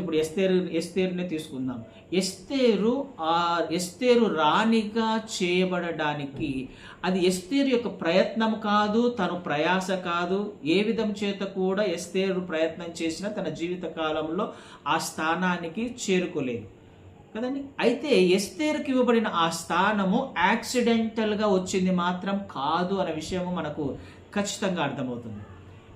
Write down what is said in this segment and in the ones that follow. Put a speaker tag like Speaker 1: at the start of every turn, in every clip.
Speaker 1: ఇప్పుడు ఎస్తేరు ఎస్తేరునే తీసుకుందాం. ఎస్తేరు ఆ ఎస్తేరు రాణిగా చేయబడడానికి అది ఎస్తేరు యొక్క ప్రయత్నం కాదు తను ప్రయాస కాదు. ఏ విధం చేత కూడా ఎస్తేరు ప్రయత్నం చేసినా తన జీవిత కాలంలో ఆ స్థానానికి చేరుకోలేదు. కదండి? అయితే ఎస్తేరుకి ఇవ్వబడిన ఆ స్థానము యాక్సిడెంటల్గా వచ్చింది మాత్రం కాదు అనే విషయము మనకు ఖచ్చితంగా అర్థమవుతుంది.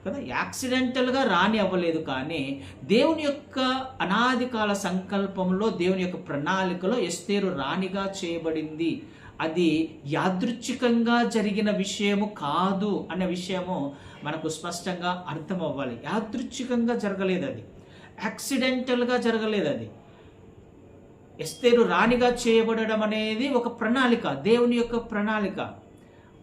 Speaker 1: కదా? యాక్సిడెంటల్గా రాని అవ్వలేదు కానీ దేవుని యొక్క అనాది కాల సంకల్పంలో దేవుని యొక్క ప్రణాళికలో ఎస్తేరు రాణిగా చేయబడింది. అది యాదృచ్ఛికంగా జరిగిన విషయము కాదు అనే విషయము మనకు స్పష్టంగా అర్థం అవ్వాలి యాదృచ్ఛికంగా జరగలేదు అది. యాక్సిడెంటల్గా జరగలేదు అది. ఎస్తేరు రాణిగా చేయబడడం అనేది ఒక ప్రణాళిక దేవుని యొక్క ప్రణాళిక.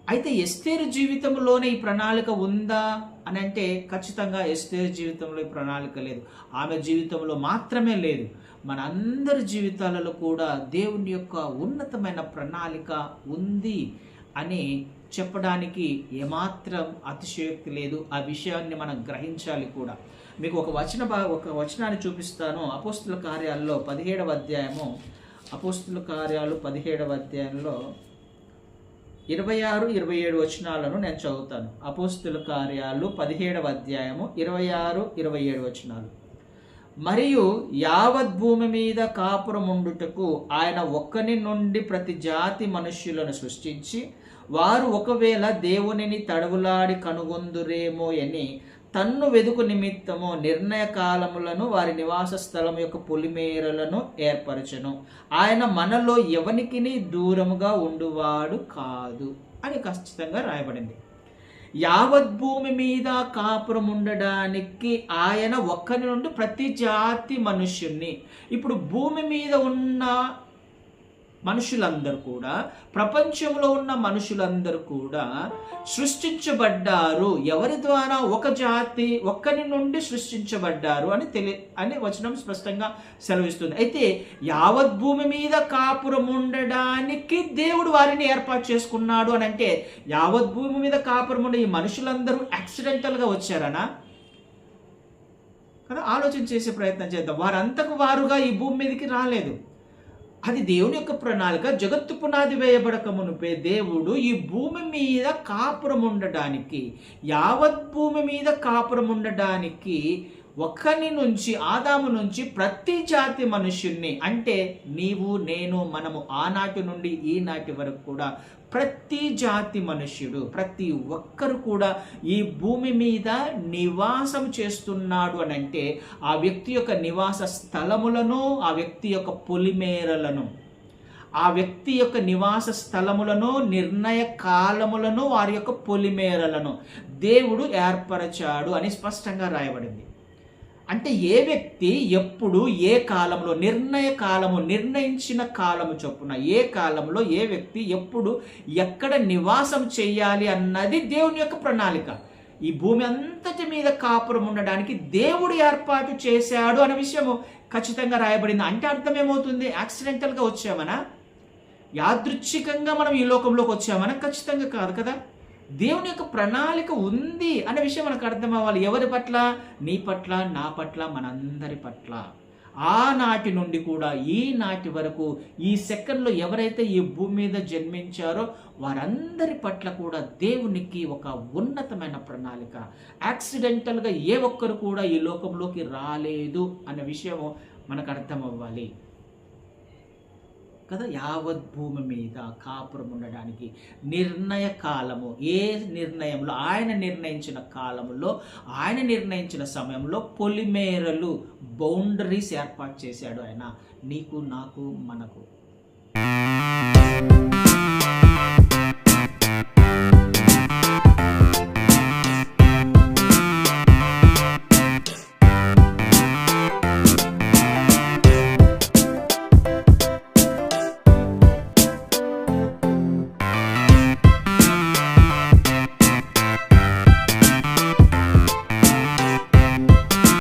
Speaker 1: అయితే ఎస్తేరు జీవితంలోనే ఈ ప్రణాళిక ఉందా అని అంటే ఖచ్చితంగా ఎస్తేరు జీవితంలో ఈ ప్రణాళిక లేదు. ఆమె జీవితంలో మాత్రమే లేదు. మన అందరి జీవితాలలో కూడా దేవుని యొక్క ఉన్నతమైన ప్రణాళిక ఉంది అని చెప్పడానికి ఏమాత్రం అతిశయోక్తి లేదు. ఆ విషయాన్ని మనం గ్రహించాలి కూడా. మీకు ఒక వచన ఒక వచనాన్ని చూపిస్తాను. అపోస్తుల కార్యాల్లో పదిహేడవ అధ్యాయము. అపోస్తుల కార్యాలు పదిహేడవ అధ్యాయంలో ఇరవై ఆరు ఇరవై ఏడు వచనాలను నేను చదువుతాను. అపోస్తుల కార్యాలు పదిహేడవ అధ్యాయము ఇరవై ఆరు ఇరవై ఏడు వచనాలు. మరియు యావత్ భూమి మీద కాపురముండుటకు ఆయన ఒక్కని నుండి ప్రతి జాతి మనుష్యులను సృష్టించి వారు ఒకవేళ దేవునిని తడవులాడి కనుగొందురేమో అని తన్ను వెదుకు నిమిత్తము నిర్ణయ కాలములను వారి నివాస స్థలం యొక్క పొలిమేరలను ఏర్పరచను. ఆయన మనలో ఎవనికిని దూరముగా ఉండువాడు కాదు అని ఖచ్చితంగా రాయబడింది. యావత్ భూమి మీద కాపురం ఉండడానికి ఆయన ఒక్కరి నుండి ప్రతి జాతి మనుష్యుణ్ణి. ఇప్పుడు భూమి మీద ఉన్న మనుషులందరూ కూడా ప్రపంచంలో ఉన్న మనుషులందరూ కూడా సృష్టించబడ్డారు. ఎవరి ద్వారా? ఒక జాతి ఒక్కరి నుండి సృష్టించబడ్డారు అని తెలి అని వచనం స్పష్టంగా సెలవిస్తుంది. అయితే యావత్ భూమి మీద కాపురం ఉండడానికి దేవుడు వారిని ఏర్పాటు చేసుకున్నాడు అని అంటే యావత్ భూమి మీద కాపురం ఉండే ఈ మనుషులందరూ యాక్సిడెంటల్గా వచ్చారనా? కదా ఆలోచన చేసే ప్రయత్నం చేద్దాం. వారంతకు వారుగా ఈ భూమి మీదకి రాలేదు. అది దేవుని యొక్క ప్రణాళిక. జగత్తు పునాది వేయబడక మునిపే దేవుడు ఈ భూమి మీద కాపురం ఉండడానికి యావత్ భూమి మీద కాపురం ఉండడానికి ఒకరి నుంచి ఆదాము నుంచి ప్రతి జాతి మనుషుల్ని అంటే నీవు నేను మనము ఆనాటి నుండి ఈనాటి వరకు కూడా ప్రతి జాతి మనుష్యుడు ప్రతి ఒక్కరు కూడా ఈ భూమి మీద నివాసం చేస్తున్నాడు అని అంటే ఆ వ్యక్తి యొక్క నివాస స్థలములను ఆ వ్యక్తి యొక్క పొలిమేరలను ఆ వ్యక్తి యొక్క నివాస స్థలములను నిర్ణయ కాలములను వారి యొక్క పొలిమేరలను దేవుడు ఏర్పరచాడు అని స్పష్టంగా రాయబడింది. అంటే ఏ వ్యక్తి ఎప్పుడు ఏ కాలంలో నిర్ణయ కాలము నిర్ణయించిన కాలము చొప్పున ఏ కాలంలో ఏ వ్యక్తి ఎప్పుడు ఎక్కడ నివాసం చేయాలి అన్నది దేవుని యొక్క ప్రణాళిక. ఈ భూమి అంతటి మీద కాపురం ఉండడానికి దేవుడు ఏర్పాటు చేశాడు అనే విషయము ఖచ్చితంగా రాయబడింది. అంటే అర్థం ఏమవుతుంది యాక్సిడెంటల్గా వచ్చామనా? యాదృచ్ఛికంగా మనం ఈ లోకంలోకి వచ్చామనా? ఖచ్చితంగా కాదు కదా? దేవుని యొక్క ప్రణాళిక ఉంది అనే విషయం మనకు అర్థం అవ్వాలి ఎవరి పట్ల? నీ పట్ల నా పట్ల మనందరి పట్ల. ఆనాటి నుండి కూడా ఈనాటి వరకు ఈ సెకండ్లో ఎవరైతే ఈ భూమి మీద జన్మించారో వారందరి పట్ల కూడా దేవునికి ఒక ఉన్నతమైన ప్రణాళిక. యాక్సిడెంటల్గా ఏ ఒక్కరు కూడా ఈ లోకంలోకి రాలేదు అనే విషయము మనకు అర్థం అవ్వాలి కదా? యావత్ భూమి మీద కాపురం ఉండడానికి నిర్ణయ కాలము. ఏ నిర్ణయంలో? ఆయన నిర్ణయించిన కాలంలో ఆయన నిర్ణయించిన సమయంలో పొలిమేరలు బౌండరీస్ ఏర్పాటు చేశాడు ఆయన. నీకు నాకు మనకు.